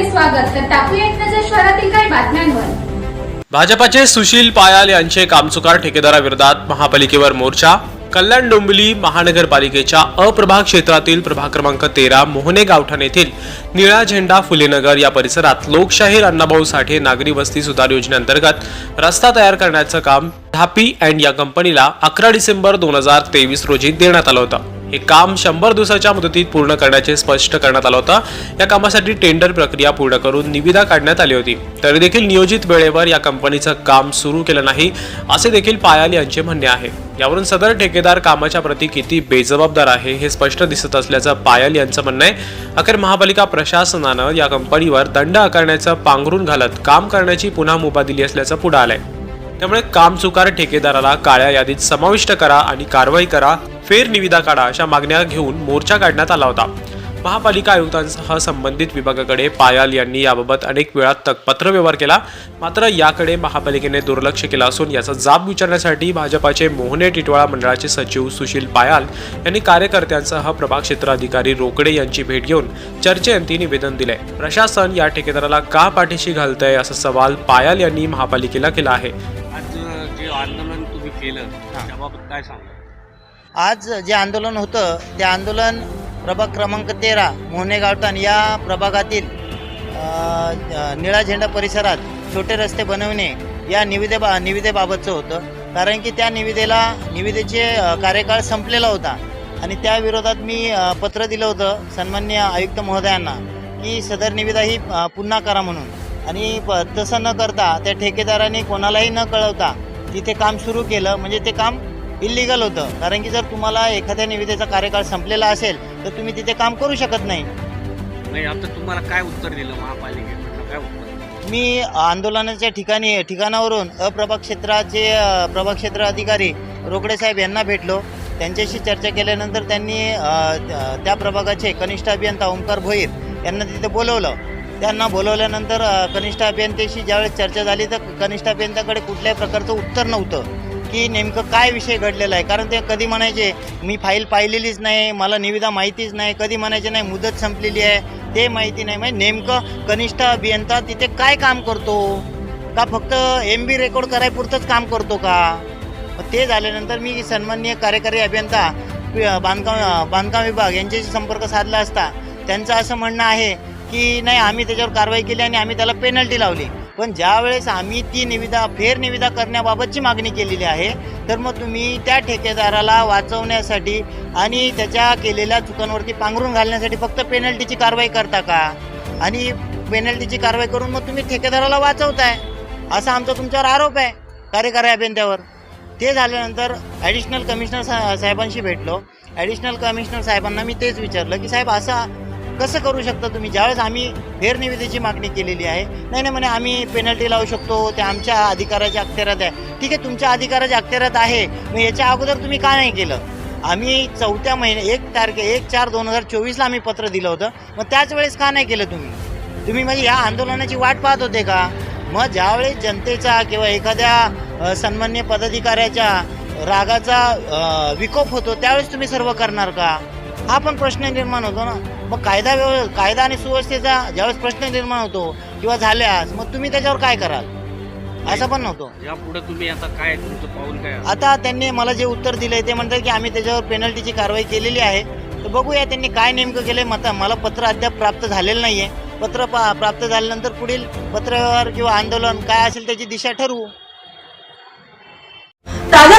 आपले स्वागत. तर टाकूया एक नजर शहरातील काही बातम्यांवर. भाजपाचे सुशील पायाल यांचे कामचुकार ठेकेदाराविरोधात महापालिकेवर मोर्चा. कल्याण डोंबिवली महानगरपालिकेच्या अप्रभाग क्षेत्रातील प्रभाग क्रमांक तेरा मोहने गावठाण येथील निळा झेंडा फुलेनगर या परिसरात लोकशाहीर अण्णाभाऊ साठे नागरी वस्ती सुधार योजनेअंतर्गत रस्ता तयार करण्याचं काम धापी अँड या कंपनीला अकरा डिसेंबर दोन हजार तेवीस रोजी देण्यात आलं होतं. हे काम शंभर दिवसाच्या मुदतीत पूर्ण करण्याचे स्पष्ट करण्यात आलं होतं. या कामासाठी टेंडर प्रक्रिया पूर्ण करून निविदा काढण्यात आली होती. तरी देखील नियोजित वेळेवर या कंपनीचं काम सुरू केलं नाही असे देखील पायाल यांचे म्हणणे आहे. यावरून सदर ठेकेदार कामाच्या प्रती किती बेजबाबदार आहे हे स्पष्ट दिसत असल्याचं पायल यांचं म्हणणं आहे. अखेर महापालिका प्रशासनानं या कंपनीवर दंड आकारण्याचं पांघरून घालत काम करण्याची पुन्हा मुभा दिली असल्याचं पुढं आलंय. त्यामुळे काम चुकार ठेकेदाराला काळ्या यादीत समाविष्ट करा आणि कारवाई करा फेरनिविदा काढा अशा मागण्या घेऊन मोर्चा काढण्यात आला होता. महापालिका आयुक्तांसह संबंधित विभागाकडे पायाल यांनी याबाबत अनेक वेळा तक पत्रव्यवहार केला. मात्र याकडे महापालिकेने दुर्लक्ष केलं असून याचा जाब विचारण्यासाठी भाजपाचे मोहने टिटवाळा मंडळाचे सचिव सुशील पायाल यांनी कार्यकर्त्यांसह प्रभाग क्षेत्र अधिकारी रोकडे यांची भेट घेऊन चर्चेअंती निवेदन दिले. प्रशासन या ठेकेदाराला का पाठीशी घालतंय असा सवाल पायाल यांनी महापालिकेला केला आहे. केलं त्याबाबत काय सांगा आज जे आंदोलन होतं ते आंदोलन प्रभाग क्रमांक तेरा मोहने गावठाण या प्रभागातील निळा झेंडा परिसरात छोटे रस्ते बनवणे या निविदे निविदेबाबतचं होतं. कारण की त्या निविदेला निविदेचे कार्यकाळ संपलेला होता. आणि त्या विरोधात मी पत्र दिलं होतं सन्मान्य आयुक्त महोदयांना की सदर निविदा ही पुन्हा करा म्हणून. आणि प तसं न करता त्या ठेकेदाराने कोणालाही न कळवता तिथे काम सुरू केलं म्हणजे ते काम इलिगल होतं. कारण की जर तुम्हाला एखाद्या निविदेचा कार्यकाळ संपलेला असेल तर तुम्ही तिथे काम करू शकत नाही. नाही आता तुम्हाला काय उत्तर दिलं महापालिकेकडनं काय उत्तर मी आंदोलनाच्या ठिकाणी ठिकाणावरून अप्रभाग क्षेत्राचे प्रभाग क्षेत्र अधिकारी रोकडे साहेब यांना भेटलो. त्यांच्याशी चर्चा केल्यानंतर त्यांनी त्या प्रभागाचे कनिष्ठ अभियंता ओंकार भोईर यांना तिथे बोलवलं. त्यांना बोलवल्यानंतर कनिष्ठ अभियंत्याशी ज्यावेळेस चर्चा झाली तर कनिष्ठ अभियंत्याकडे कुठल्याही प्रकारचं उत्तर नव्हतं की नेमकं काय विषय घडलेला आहे. कारण ते कधी म्हणायचे मी फाईल पाहिलेलीच नाही मला निविदा माहितीच नाही. कधी म्हणायचे नाही मुदत संपलेली आहे. ते माहिती नाही. म्हणजे नेमकं कनिष्ठ अभियंता तिथे काय काम करतो? का फक्त एम बी रेकॉर्ड करायपुरतंच काम करतो का? ते झाल्यानंतर मी सन्माननीय कार्यकारी अभियंता बांधकाम बांधकाम विभाग यांच्याशी संपर्क साधला असता. त्यांचं असं म्हणणं आहे की नाही आम्ही त्याच्यावर कारवाई केली आणि आम्ही त्याला पेनल्टी लावली. पण ज्यावेळेस आम्ही ती निविदा फेर निविदा करण्याबाबतची मागणी केलेली आहे तर मग तुम्ही त्या ठेकेदाराला वाचवण्यासाठी आणि त्याच्या केलेल्या चुकांवरती पांघरून घालण्यासाठी फक्त पेनल्टीची कारवाई करता का? आणि पेनल्टीची कारवाई करून मग तुम्ही ठेकेदाराला वाचवताय. असा आमचा तुमच्यावर आरोप आहे कार्यकारी अभियंत्यावर. ते झाल्यानंतर ॲडिशनल कमिशनर सा साहेबांशी भेटलो. ॲडिशनल कमिशनर साहेबांना मी तेच विचारलं की साहेब असा कसं करू शकता तुम्ही? ज्यावेळेस आम्ही फेरनिविदेची मागणी केलेली आहे नाही नाही म्हणे आम्ही पेनल्टी लावू शकतो ते आमच्या अधिकाराच्या अखत्यारात आहे. ठीक आहे तुमच्या अधिकाराच्या अखत्यारात आहे मग याच्या अगोदर तुम्ही का नाही केलं? आम्ही चौथ्या महिने एक तारखे एक चार दोन हजार चोवीसला आम्ही पत्र दिलं होतं मग त्याच वेळेस का नाही केलं तुम्ही? तुम्ही म्हणजे या आंदोलनाची वाट पाहत होते का? मग ज्यावेळेस जनतेचा किंवा एखाद्या सन्मान्य पदाधिकाऱ्याच्या रागाचा विकोप होतो त्यावेळेस तुम्ही सर्व करणार का? हा पण प्रश्न निर्माण होतो ना. मग कायदा व्यव कायदा आणि सुव्यवस्थेचा ज्यावेळेस प्रश्न निर्माण होतो किंवा झाल्यास मग तुम्ही त्याच्यावर काय कराल? असं पण नव्हतं. यापुढे तुम्ही आता काय तुमचं पाऊल काय? आता त्यांनी मला जे उत्तर दिलंय ते म्हणतात की आम्ही त्याच्यावर पेनल्टीची कारवाई केलेली आहे. तर बघूया त्यांनी काय नेमकं केलंय. मता मला पत्र अद्याप प्राप्त झालेलं नाहीये. पत्र पा- प्राप्त झाल्यानंतर पुढील पत्रव्यवहार किंवा आंदोलन काय असेल त्याची दिशा ठरवू. ताज्या